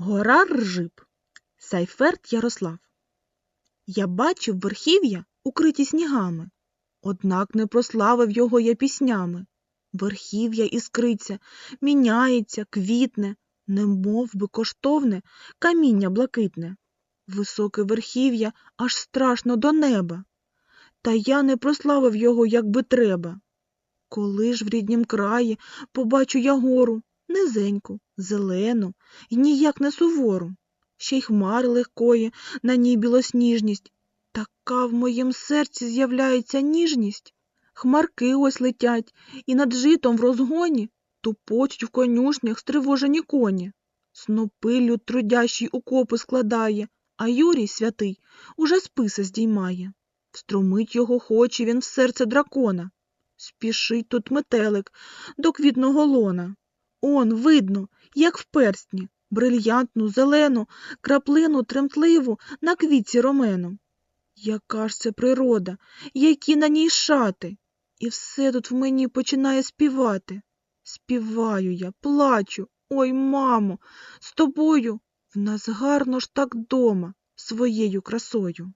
Гора Ржиб. Сайферт Ярослав. Я бачив верхів'я, укриті снігами, однак не прославив його я піснями. Верхів'я іскриться, міняється, квітне, немов би коштовне каміння блакитне. Високе верхів'я аж страшно до неба. Та я не прославив його, як би треба. Коли ж в ріднім краї побачу я гору, низеньку, зелену й ніяк не сувору, ще й хмари легкої, на ній білосніжність. Така в моїм серці з'являється ніжність. Хмарки ось летять, і над житом в розгоні тупочуть в конюшнях стривожені коні. Снопи люд трудящий у складає, а Юрій святий уже списа здіймає. Встромить його хоче він в серце дракона. Спішить тут метелик до квітного лона. Он, видно, як в перстні, брильянтну, зелену, краплину тремтливу на квітці ромену. Яка ж це природа, які на ній шати, і все тут в мені починає співати. Співаю я, плачу, ой, мамо, з тобою в нас гарно ж так дома своєю красою.